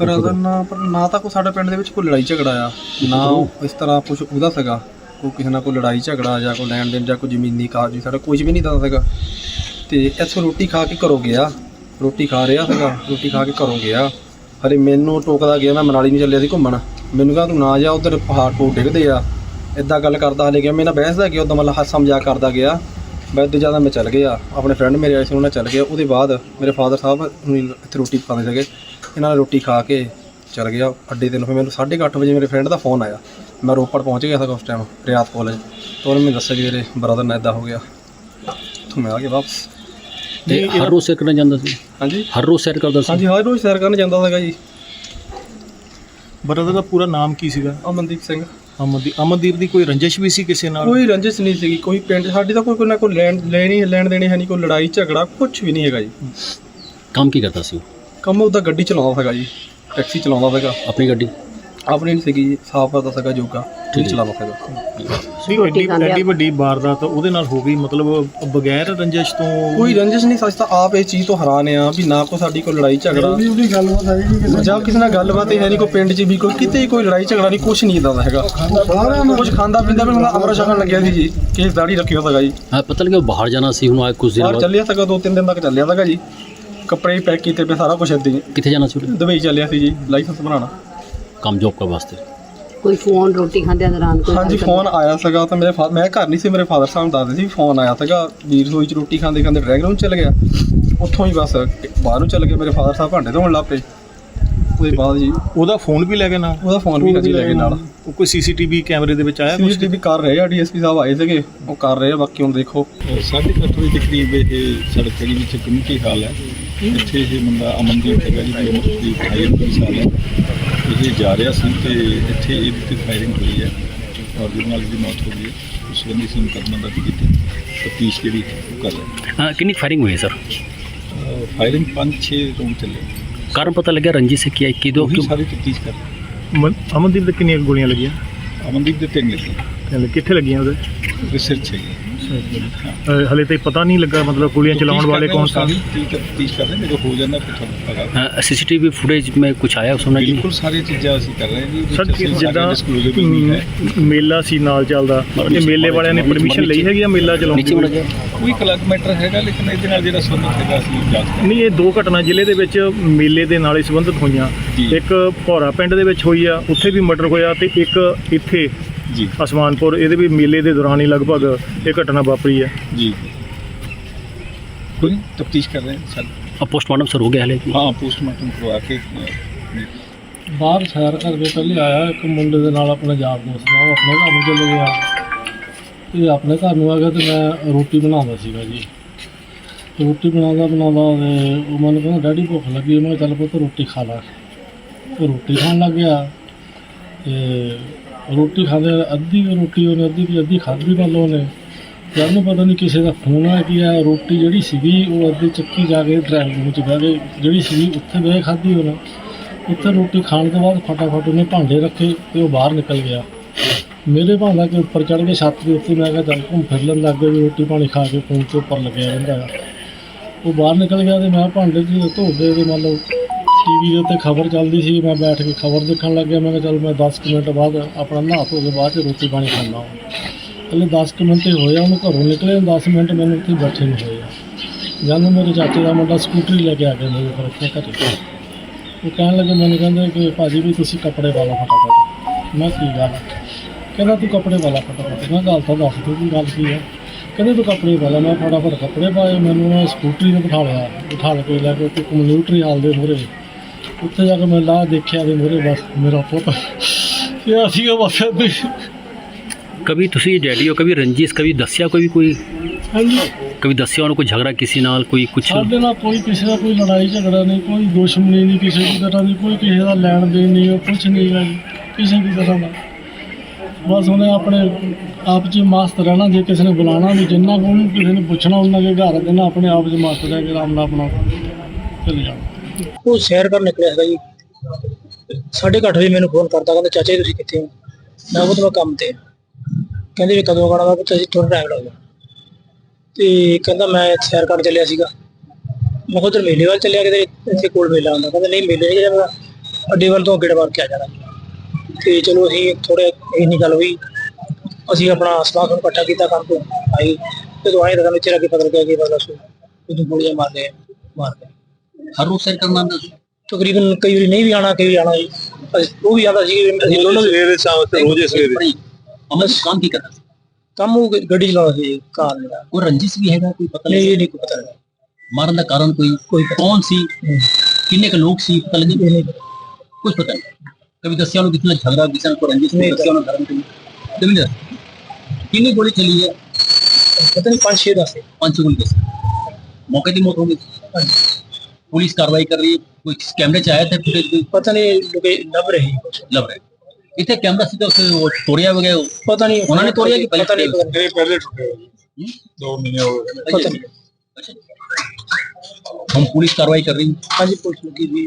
Brother. ਨਾਲ ਪਰ ਨਾ ਤਾਂ ਕੋਈ ਸਾਡੇ ਪਿੰਡ ਦੇ ਵਿੱਚ ਕੋਈ ਲੜਾਈ ਝਗੜਾ ਆ ਨਾ ਉਹ ਇਸ ਤਰ੍ਹਾਂ ਕੁਝ ਉਹਦਾ ਸੀਗਾ ਕੋਈ ਕਿਸੇ ਨਾਲ ਕੋਈ ਲੜਾਈ ਝਗੜਾ ਜਾਂ ਕੋਈ ਲੈਣ ਦੇਣ ਜਾਂ ਕੋਈ ਜ਼ਮੀਨੀ ਕਾਗਜ਼ ਸਾਡਾ ਕੁਝ ਵੀ ਨਹੀਂ ਦਾ ਸੀਗਾ। ਤੇ ਇੱਥੋਂ ਰੋਟੀ ਖਾ ਕੇ ਘਰੋਂ ਗਿਆ ਰੋਟੀ ਖਾ ਰਿਹਾ ਸੀਗਾ ਰੋਟੀ ਖਾ ਕੇ ਘਰੋਂ ਗਿਆ। ਹਰੇ ਮੈਨੂੰ ਟੋਕਦਾ ਗਿਆ ਮੈਂ ਮਨਾਲੀ ਨੂੰ ਚੱਲਿਆ ਸੀ ਘੁੰਮਣ। ਮੈਨੂੰ ਕਹਿੰਦਾ ਤੂੰ ਨਾ ਜਾ ਉਧਰ ਪਹਾੜ ਤੋਂ ਡਿੱਗਦੇ ਆ। ਇਦਾਂ ਗੱਲ ਕਰਦਾ ਹਲੇ ਗਿਆ ਮੇਰੇ ਨਾਲ ਬਹਿਸਦਾ ਗਿਆ ਉਦੋਂ ਮਤਲਬ ਹਾਸਾ ਮਜ਼ਾਕ ਕਰਦਾ ਗਿਆ। ਮੈਂ ਤੇ ਜ਼ਿਆਦਾ ਮੈਂ ਚੱਲ ਗਿਆ ਆਪਣੇ ਫਰੈਂਡ ਮੇਰੇ ਆਏ ਸੀ ਉਹਨਾਂ ਨਾਲ ਚੱਲ ਗਿਆ। ਉਹਦੇ ਬਾਅਦ ਮੇਰੇ ਫਾਦਰ ਸਾਹਿਬ ਨੂੰ ਇੱਥੇ ਰੋਟੀ ਪਕਾਉਂਦੇ ਸੀਗੇ। ਇਹਨਾਂ ਨੇ ਰੋਟੀ ਖਾ ਕੇ ਚੱਲ ਗਿਆ ਅੱਡੇ ਤੇ ਨੂੰ। ਫਿਰ ਮੈਨੂੰ 8:30 ਵਜੇ ਮੇਰੇ ਫਰੈਂਡ ਦਾ ਫੋਨ ਆਇਆ। ਮੈਂ ਰੋਪੜ ਪਹੁੰਚ ਗਿਆ ਸੀ ਉਸ ਟਾਈਮ ਰਿਆਤ ਕਾਲਜ ਤੋਂ ਉਹਨੇ ਮੈਨੂੰ ਦੱਸਿਆ ਕਿ ਮੇਰੇ ਬ੍ਰਦਰ ਨਾਲ ਇਦਾਂ ਹੋ ਗਿਆ। ਤੋਂ ਮੈਂ ਆ ਗਿਆ ਵਾਪਸ। ਤੇ ਹਰ ਰੋਜ਼ ਸੈਰ ਕਰਨ ਜਾਂਦਾ ਸੀ? ਹਾਂਜੀ। ਹਰ ਰੋਜ਼ ਸੈਰ ਕਰਦਾ ਸੀ? ਹਾਂਜੀ ਹਰ ਰੋਜ਼ ਸੈਰ ਕਰਨ ਜਾਂਦਾ ਸੀਗਾ ਜੀ। ਬ੍ਰਦਰ ਦਾ ਪੂਰਾ ਨਾਮ ਕੀ ਸੀਗਾ? ਅਮਨਦੀਪ ਸਿੰਘ। ਅਮਨਦੀਪ ਅਮਨਦੀਪ ਦੀ ਕੋਈ ਰੰਜਿਸ਼ ਵੀ ਸੀ ਕਿਸੇ ਨਾਲ? ਕੋਈ ਰੰਜਿਸ਼ ਨਹੀਂ ਸੀਗੀ। ਕੋਈ ਪਿੰਡ ਸਾਡੀ ਤਾਂ ਕੋਈ ਕੋਈ ਨਾ ਕੋਈ ਲੈਣ ਲੈਣੀ ਲੈਣ ਦੇਣੀ ਹੈ ਨਹੀਂ ਕੋਈ ਲੜਾਈ ਝਗੜਾ ਕੁਝ ਵੀ ਨਹੀਂ ਹੈਗਾ ਜੀ। ਕੰਮ ਕੀ ਕਰਦਾ ਸੀ ਉਹ? ਕੰਮ ਉਹਦਾ ਗੱਡੀ ਚਲਾਉਂਦਾ ਸੀਗਾ ਜੀ ਟੈਕਸੀ ਚਲਾਉਂਦਾ ਸੀਗਾ। ਆਪਣੀ ਗੱਡੀ? ਆਪਣੀ ਨਹੀਂ ਸੀਗੀ ਜੀ ਸਾਫ਼ ਕਰਦਾ ਸੀਗਾ ਜੋਗਾ ਠੀਕ ਚਲਾਉਂਦਾ ਸੀਗਾ। ਸੀ ਐਡੀ ਐਡੀ ਵੱਡੀ ਵਾਰਦਾਤ ਉਹਦੇ ਨਾਲ ਹੋ ਗਈ ਮਤਲਬ ਬਗੈਰ ਰੰਜਿਸ਼ ਤੋਂ ਕੋਈ ਰੰਜਿਸ਼ ਨਹੀਂ ਸੱਚ ਤਾਂ ਆਪ ਇਹ ਚੀਜ਼ ਤੋਂ ਹੈਰਾਨ ਆ ਵੀ ਨਾ ਕੋਈ ਸਾਡੀ ਕੋਈ ਲੜਾਈ ਝਗੜਾ। ਉਹਦੀ ਗੱਲਬਾਤ ਹੈ ਨਹੀਂ ਜਾਂ ਕਿਸੇ ਨਾਲ ਗੱਲਬਾਤ ਹੀ ਹੈ ਨਹੀਂ ਕੋਈ ਪਿੰਡ 'ਚ ਵੀ ਕੋਈ ਕਿਤੇ ਕੋਈ ਲੜਾਈ ਝਗੜਾ ਨਹੀਂ ਕੁਝ ਨਹੀਂ ਇਦਾਂ ਦਾ ਹੈਗਾ। ਕੁਝ ਖਾਂਦਾ ਪੀਂਦਾ ਵੀ ਹੁੰਦਾ ਅਮਰ ਛਕਣ ਲੱਗਿਆ ਸੀ ਜੀ ਕੇਸ ਦਾੜੀ ਰੱਖਿਓ ਸੀਗਾ ਜੀ। ਹਾਂ ਪਤਾ ਲੱਗਿਆ ਉਹ ਬਾਹਰ ਜਾਣਾ ਸੀ ਹੁਣ ਆਏ ਕੁਝ ਦਿਨ ਬਾਹਰ ਬਾਅਦ। ਚੱਲਿਆ ਸੀਗਾ ਦੋ ਤਿੰਨ ਦਿਨ ਤੱਕ ਚੱਲਿਆ ਸੀਗਾ ਜੀ। ਕੱਪੜੇ ਵੀ ਪੈਕ ਕੀਤੇ ਪਏ ਸਾਰਾ ਕੁਝ ਏਦਾਂ ਹੀ। ਕਿੱਥੇ ਜਾਣਾ ਸੀ? ਦੁਬਈ ਚੱਲਿਆ ਸੀ ਜੀ ਲਾਇਸੈਂਸ ਬਣਾਉਣਾ। ਕੰਮ ਜੋਬ ਕਰ ਵਾਸਤੇ? ਕੋਈ ਫੋਨ ਰੋਟੀ ਖਾਂਦੇ ਦੌਰਾਨ ਕੋਈ ਹਾਂਜੀ ਫੋਨ ਆਇਆ ਸੀਗਾ ਤਾਂ ਮੇਰੇ ਫਾ- ਮੈਂ ਘਰ ਨਹੀਂ ਸੀ ਮੇਰੇ ਫਾਦਰ ਸਾਹਿਬ ਨੂੰ ਦੱਸਦੇ ਸੀ ਫੋਨ ਆਇਆ ਸੀਗਾ। ਵੀਰ ਰਸੋਈ ਚ ਰੋਟੀ ਖਾਂਦੇ ਖਾਂਦੇ ਡਰੈਗ ਰੂਮ ਚਲ ਗਿਆ। ਉੱਥੋਂ ਹੀ ਬਸ ਬਾਹਰ ਨੂੰ ਚਲ ਗਏ ਮੇਰੇ ਫਾਦਰ ਸਾਹਿਬ ਭਾਂਡੇ ਧੋਣ ਲੱਗ ਪਏ ਉਹਦੇ ਬਾਅਦ ਜੀ ਉਹਦਾ ਫੋਨ ਵੀ ਲੈ ਗਏ ਨਾਲ? ਉਹਦਾ ਫੋਨ ਵੀ ਲੈ ਗਏ ਨਾਲ। ਉਹ ਕੋਈ ਸੀਸੀਟੀਵੀ ਕੈਮਰੇ ਦੇ ਵਿੱਚ ਆਇਆ ਕੁਝ ਸੀਸੀਟੀਵੀ ਕਰ ਰਹੇ ਆ ਡੀਐਸਪੀ ਸਾਹਿਬ ਆਏ ਸੀਗੇ। ਉਹ ਕਰ ਰਹੇ ਆ ਬਾਕੀ ਹੁਣ ਦੇਖੋ। ਸਾਢੇ ਕੁ ਅੱਠ ਵਜੇ ਦੇ ਕਰੀਬ ਇਹ ਸੜਕ ਹੈਗੀ ਜਿੱਥੇ ਕਮਿਊਨਿਟੀ ਹਾਲ ਹੈ। ਇੱਥੇ ਇਹ ਮੁੰਡਾ ਅਮਨਦੀਪ ਹੈਗਾ ਜੀ ਜੋ ਦੀ 28 ਸਾਲ ਹੈ। ਇਹ ਜਾ ਰਿਹਾ ਸੀ ਤੇ ਇੱਥੇ ਇਹਦੇ ਤੇ ਫਾਇਰਿੰਗ ਹੋਈ ਹੈ ਔਰ ਜਿਹਦੇ ਨਾਲ ਇਹਦੀ ਮੌਤ ਹੋ ਗਈ ਹੈ। ਉਸ ਬੰਦੇ ਸੀ ਮੁਕੱਦਮਾ ਦਰਜ ਕੀਤੀ। ਤਫਤੀਸ਼ ਜਿਹੜੀ ਉਹ ਕਰ ਰਹੇ ਹਾਂ। ਕਿੰਨੀ ਫਾਇਰਿੰਗ ਹੋਈ ਸਰ ਫਾਇਰਿੰਗ 5-6 ਰੂਮ ਚੱਲੇ ਕਾਰਨ ਪਤਾ ਲੱਗਿਆ ਰੰਜੀ ਸੇ ਕੀ ਕਿਦੋਂ ਉਹੀ ਕਿਉਂ ਸਾਰੀ ਤਫਤੀਸ਼ ਕਰ ਰਹੇ ਅਮਨਦੀਪ ਦੇ ਕਿੰਨੀਆਂ ਗੋਲੀਆਂ ਲੱਗੀਆਂ? ਅਮਨਦੀਪ ਦੇ ਤਿੰਨ ਲੱਗੇ ਕਹਿੰਦੇ ਕਿੱਥੇ ਲੱਗੀਆਂ ਉਹਦੇ? ਰਿਸਰਚ ਹੈਗੀ ਅਹ ਹਲੇ ਤਾਈਂ ਪਤਾ ਨਹੀਂ ਲੱਗਾ ਮਤਲਬ ਗੋਲੀਆਂ ਚਲਾਉਣ ਵਾਲੇ ਕੌਣ ਸਨ ਤਫਤੀਸ਼ ਕਰ ਰਹੇ ਨੇ, ਜਦੋਂ ਹੋ ਜਾਂਦਾ ਫਿਰ ਤੁਹਾਨੂੰ ਪਤਾ ਲੱਗ सीसीटीवी फुटेज में कुछ आया उसमें कि ਬਿਲਕੁਲ ਸਾਰੀਆਂ ਚੀਜ਼ਾਂ ਅਸੀਂ ਕਰ ਰਹੇ ਹਾਂ ਜੀ ਸਰ ਵਿੱਚ ਅਸੀਂ ਜਿੱਦਾਂ disclosable ਨਹੀਂ ਹੈ ਮ, ਮੇਲਾ ਸੀ ਨਾਲ ਚੱਲਦਾ ਇਹ ਮੇਲੇ ਵਾਲਿਆਂ ਨੇ ਪਰਮਿਸ਼ਨ ਲਈ ਹੈਗੀ ਆ ਮੇਲਾ ਚਲਾਉਣ नीचे ਦੀ मुड़ गया ਕੋਈ ਕਲਗ ਮੈਟਰ ਹੈਗਾ ਲੇਕਿਨ ਇਹਦੇ ਨਾਲ ਜਿਹੜਾ ਸੰਬੰਧ ਹੈਗਾ ਅਸੀਂ ਜਾਂਚ ਕਰ ਨਹੀਂ ਇਹ ਦੋ ਘਟਨਾ ਜ਼ਿਲ੍ਹੇ ਦੇ ਵਿੱਚ ਮੇਲੇ ਦੇ ਨਾਲ ਹੀ ਸੰਬੰਧਿਤ ਹੋਈਆਂ ਜੀ। ਇੱਕ ਭੌਰਾ ਪਿੰਡ ਦੇ ਵਿੱਚ ਹੋਈ ਆ ਉੱਥੇ ਵੀ ਮਰਡਰ ਹੋਇਆ ਤੇ ਇੱਕ ਇੱਥੇ ਅਸਮਾਨਪੁਰ ਇਹਦੇ ਵੀ ਮੇਲੇ ਦੇ ਦੌਰਾਨ ਹੀ ਲਗਭਗ ਇਹ ਘਟਨਾ ਵਾਪਰੀ ਹੈ। ਜੀ। ਕੋਈ ਤਫਤੀਸ਼ ਕਰ ਰਹੇ ਸਰ? ਆ ਪੋਸਟਮਾਰਟਮ ਸਰ ਹੋ ਗਿਆ ਹਲੇ। ਹਾਂ ਪੋਸਟਮਾਰਟਮ ਕਰਵਾ ਕੇ ਬਾਹਰ ਸੈਰ ਕਰਦੇ ਪਹਿਲੇ ਆਇਆ ਇੱਕ ਮੁੰਡੇ ਦੇ ਨਾਲ ਆਪਣੇ ਯਾਰ ਦੋਸਤ ਨਾਲ ਆਪਣੇ ਘਰ ਨੂੰ ਚਲੇ ਗਿਆ। ਇਹ ਆਪਣੇ ਘਰ ਨੂੰ ਆ ਗਿਆ ਤੇ ਮੈਂ ਰੋਟੀ ਬਣਾਉਂਦਾ ਸੀਗਾ ਜੀ। ਰੋਟੀ ਬਣਾਉਂਦਾ ਬਣਾਉਂਦਾ ਤੇ ਉਹ ਮੈਨੂੰ ਕਹਿੰਦਾ ਡੈਡੀ ਭੁੱਖ ਲੱਗੀ ਮੈਂ ਚੱਲ ਪੁੱਤ ਰੋਟੀ ਖਾ ਲੈ। ਰੋਟੀ ਖਾਣ ਲੱਗ ਗਿਆ ਤੇ ਰੋਟੀ ਖਾਂਦੇ ਅੱਧੀ ਰੋਟੀ ਉਹਨੇ, ਅੱਧੀ ਦੀ ਅੱਧੀ ਖਾਧੀ ਮੰਨ ਲਓ ਉਹਨੇ। ਤੇ ਉਹਨੂੰ ਪਤਾ ਨਹੀਂ ਕਿਸੇ ਦਾ ਫੋਨ ਆ ਕੀ ਆ, ਰੋਟੀ ਜਿਹੜੀ ਸੀਗੀ ਉਹ ਅੱਧੀ ਚੱਕੀ ਜਾ ਕੇ ਡਰਾਈਵਿੰਗ ਰੂਮ 'ਚ ਬਹਿ ਕੇ ਜਿਹੜੀ ਸੀਗੀ ਉੱਥੇ ਬਹਿ ਖਾਧੀ ਉਹਨੇ। ਉੱਥੇ ਰੋਟੀ ਖਾਣ ਤੋਂ ਬਾਅਦ ਫਟਾਫਟ ਉਹਨੇ ਭਾਂਡੇ ਰੱਖੇ ਤੇ ਉਹ ਬਾਹਰ ਨਿਕਲ ਗਿਆ। ਮੇਰੇ ਭਾਂਡਾ ਕੇ ਉੱਪਰ ਚੜ੍ਹ ਕੇ ਛੱਤ ਦੇ ਉੱਤੇ ਮੈਂ ਕਿਹਾ, ਚੱਲ ਘੁੰਮ ਫਿਰ ਲੈਣ ਲੱਗ ਗਿਆ ਵੀ ਰੋਟੀ ਪਾਣੀ ਖਾ ਕੇ ਫੋਨ ਤੇ ਉੱਪਰ ਲੱਗਿਆ ਰਹਿੰਦਾ ਆ। ਉਹ ਬਾਹਰ ਨਿਕਲ ਗਿਆ ਤੇ ਮੈਂ ਭਾਂਡੇ ਜੀ ਧੋਦੇ ਤੇ ਮੰਨ ਲਓ ਟੀਵੀ ਦੇ ਉੱਤੇ ਖਬਰ ਚੱਲਦੀ ਸੀ, ਮੈਂ ਬੈਠ ਕੇ ਖਬਰ ਦੇਖਣ ਲੱਗ ਗਿਆ ਮੈਂ ਕਿਹਾ ਚੱਲ ਮੈਂ 10 ਕੁ ਮਿੰਟ ਬਾਅਦ ਆਪਣਾ ਨਹਾ ਧੋ ਕੇ ਬਾਅਦ ਚ ਰੋਟੀ ਪਾਣੀ ਖਾਣਾ ਪਹਿਲੇ 10 ਕੁ ਮਿੰਟ ਹੀ ਹੋਏ ਆ ਉਹਨੂੰ ਘਰੋਂ ਨਿਕਲੇ 10 ਮਿੰਟ ਮੈਨੂੰ ਉੱਥੇ ਬੈਠੇ ਨੂੰ ਹੋਏ ਆ ਜਦ ਮੇਰੇ ਚਾਚੇ ਦਾ ਮੁੰਡਾ ਸਕੂਟਰੀ ਲੈ ਕੇ ਆ ਗਿਆ ਮੇਰੇ ਕੋਲ ਇੱਥੇ ਘਰੇ। ਉਹ ਕਹਿਣ ਲੱਗੇ, ਮੈਨੂੰ ਕਹਿੰਦੇ ਕਿ ਭਾਜੀ ਵੀ ਤੁਸੀਂ ਕੱਪੜੇ ਵਾਲਾ ਲਓ ਫਟਾਫਟ। ਮੈਂ ਕੀ ਗੱਲ? ਕਹਿੰਦਾ, ਤੂੰ ਕੱਪੜੇ ਵਾਲਾ ਫਟਾਫਟ। ਮੈਂ ਗੱਲ ਤਾਂ ਦੱਸ ਤੂੰ ਕੀ ਗੱਲ ਕੀ ਹੈ? ਕਹਿੰਦੇ, ਤੂੰ ਕੱਪੜੇ ਵਾਲਾ ਮੈਂ ਫਟਾਫਟ ਕੱਪੜੇ ਪਾਏ, ਮੈਨੂੰ ਉਹ ਸਕੂਟਰੀ ਨੂੰ ਬਿਠਾ ਲਿਆ। ਬਿਠਾ ਕੇ ਲੈ ਕੇ ਉੱਥੇ ਕਮਿਊਨਿਟਰੀ ਹਾਲ ਦੇ ਮੂਹਰੇ ਉੱਥੇ ਜਾ ਕੇ ਮੈਂ ਲਾ ਦੇਖਿਆ ਦੇ ਮੂਹਰੇ ਬਸ ਮੇਰਾ ਪੁੱਤ ਇਹ ਅਸੀਂ ਉਹ ਬਸ ਏਦਾਂ ਹੀ कभी तुसी डैडी हो कभी रंजिश कभी दसिया कोई भी कोई ਹਾਂਜੀ कभी दसिया उन्होंने कोई झगड़ा किसी नाल कोई कुछ ਸਾਡੇ ਨਾਲ ਕੋਈ ਕਿਸੇ ਦਾ ਕੋਈ ਲੜਾਈ ਝਗੜਾ ਨਹੀਂ ਕੋਈ ਦੁਸ਼ਮਣੀ ਨਹੀਂ ਕਿਸੇ ਦੀ ਤਰ੍ਹਾਂ ਦੀ ਕੋਈ ਕਿਸੇ ਦਾ ਲੈਣ ਦੇਣ ਨਹੀਂ ਉਹ ਕੁਛ ਨਹੀਂ ਹੈ ਜੀ, ਕਿਸੇ ਦੀ ਤਰ੍ਹਾਂ ਦਾ ਬਸ ਉਹਨੇ ਆਪਣੇ ਆਪ 'ਚ ਹੀ ਮਸਤ ਰਹਿਣਾ ਜੇ ਕਿਸੇ ਨੇ ਬੁਲਾਣਾ ਵੀ ਜਿੰਨਾ ਕੁ ਉਹਨੂੰ ਕਿਸੇ ਨੇ ਪੁੱਛਣਾ ਉਹਨਾਂ ਦੇ ਘਰ ਦੇਣਾ ਆਪਣੇ ਆਪ 'ਚ ਮਸਤ ਰਹਿ ਕੇ ਆਰਾਮ ਨਾਲ ਆਪਣਾ ਚਲੇ ਜਾਣਾ ਉਹ ਸੈਰ ਕਰਨ ਨਿਕਲਿਆ ਸੀਗਾ ਜੀ। ਸਾਢੇ ਕੁ ਅੱਠ ਵਜੇ ਮੈਨੂੰ ਫੋਨ ਕਰਦਾ, ਕਹਿੰਦਾ, ਚਾਚਾ ਜੀ, ਤੁਸੀਂ ਕਿੱਥੇ ਹੋ? ਮੈਂ ਉਹ ਤਾਂ ਕੰਮ ਤੇ। ਕਹਿੰਦੇ ਵੀ ਕਦੋਂ ਆਉਣਾ? ਮੈਂ ਕਿਹਾ ਤੁਸੀਂ ਥੋੜਾ ਟਾਈਮ ਲੱਗਦਾ। ਤੇ ਕਹਿੰਦਾ, ਮੈਂ ਸੈਰ ਕਰਨ ਚੱਲਿਆ ਸੀਗਾ। ਮੈਂ ਕਿਹਾ, ਉਧਰ ਮੇਲੇ ਵੱਲ ਚੱਲਿਆ ਕਿਤੇ? ਇੱਥੇ ਕੋਲ ਮੇਲਾ ਹੁੰਦਾ। ਕਹਿੰਦਾ, ਨਹੀਂ, ਮੇਲੇ ਨਹੀਂ ਜਾਣਾ। ਅੱਡੇ ਵੱਲ ਤੋਂ ਅੱਗੇ ਮਾਰ ਕੇ ਆ ਜਾਣਾ। ਤੇ ਚਲੋ, ਅਸੀਂ ਥੋੜੇ ਇਹ ਨਹੀਂ ਗੱਲ ਹੋਈ। ਅਸੀਂ ਆਪਣਾ ਸਮਾਨ ਇਕੱਠਾ ਕੀਤਾ ਕੰਮ ਤੋਂ ਆਏ ਜਦੋਂ ਆਏ ਤਾਂ ਸਾਨੂੰ ਚਿਹਰਾ ਕੇ ਪਤਾ ਲੱਗਿਆ? ਕਿ ਬਸ ਉਦੋਂ ਗੋਲੀਆਂ ਮਾਰ ਗਏ ਮਾਰ ਗਏ ਹਰ ਰੋਜ਼ ਸੈਰ ਕਰਨ ਆਉਂਦਾ ਸੀ। ਤਕਰੀਬਨ ਕਈ ਵਾਰੀ ਨਹੀਂ ਵੀ ਆਣਾ ਕਈ ਵਾਰੀ ਆਣਾ ਜੀ। ਅਸੀਂ- ਉਹ ਵੀ ਆਦਾ ਸੀ ਅਸੀਂ ਦੋਨੋਂ ਵੀ ਸਵੇਰੇ ਸ਼ਾਮ ਤੇ ਰੋਜ਼ ਹੀ ਸਵੇਰੇ। ਅਮਰ ਕੰਮ ਕੀ ਕਰਦਾ ਸੀ? ਕੰਮ ਉਹ ਗੱਡੀ ਚਲਾਉਂਦਾ ਸੀ ਜੀ, ਕਾਰ ਮੇਰਾ। ਕੋਈ ਰੰਜਿਸ਼ ਵੀ ਹੈਗਾ ਕੋਈ ਪਤਾ ਨਹੀਂ ਨਹੀਂ? ਇਹ ਨਹੀਂ ਕੋਈ ਪਤਾ ਨਹੀਂ ਮਾਰਨ ਦਾ ਕਾਰਨ ਕੋਈ? ਕੋਈ ਕੌਣ ਸੀ? ਕਿੰਨੇ ਕ ਲੋਕ ਸੀ? ਪਤਾ ਲੱਗੇ? ਇਹ ਨਹੀਂ ਪਤਾ। ਕੁਝ ਪਤਾ ਨਹੀਂ। ਕभी ਦੱਸਿਆ ਉਹਨੂੰ ਕਿਤਨਾ ਝਗੜਾ ਕਿਸੇ ਨਾਲ ਕੋਈ ਰੰਜਿਸ਼ ਨਹੀਂ ਦੱਸਿਆ ਉਹਨੂੰ ਧਰਮ ਤੇ। ਕभी ਨਹੀਂ ਦੱਸਿਆ। ਕਿੰਨੀ ਗੋਲੀ ਚੱਲੀ ਹੈ? ਪਤਾ ਨਹੀਂ ਪੰਜ ਛੇ ਦਾ ਸੀ ਪੰਜ ਸੌ ਗੋਲੀ ਦੱਸਿਆ ਮੌਕੇ ਦੀ ਮੌਤ ਹੋ ਗਈ। पुलिस कार्रवाई कर रही है कोई कैमरे चाहे थे फुटेज पता नहीं लगे लग रही लग रहे इथे से तो वो तोड़िया वगैरह पता नहीं। उन्होंने तोड़िया कि पहले पता नहीं पहले टूटे हम्म? दो महीने हो गए। अच्छा। पता अच्छा। हम पुलिस कार्रवाई कर रही है। हाँ जी पुलिस की भी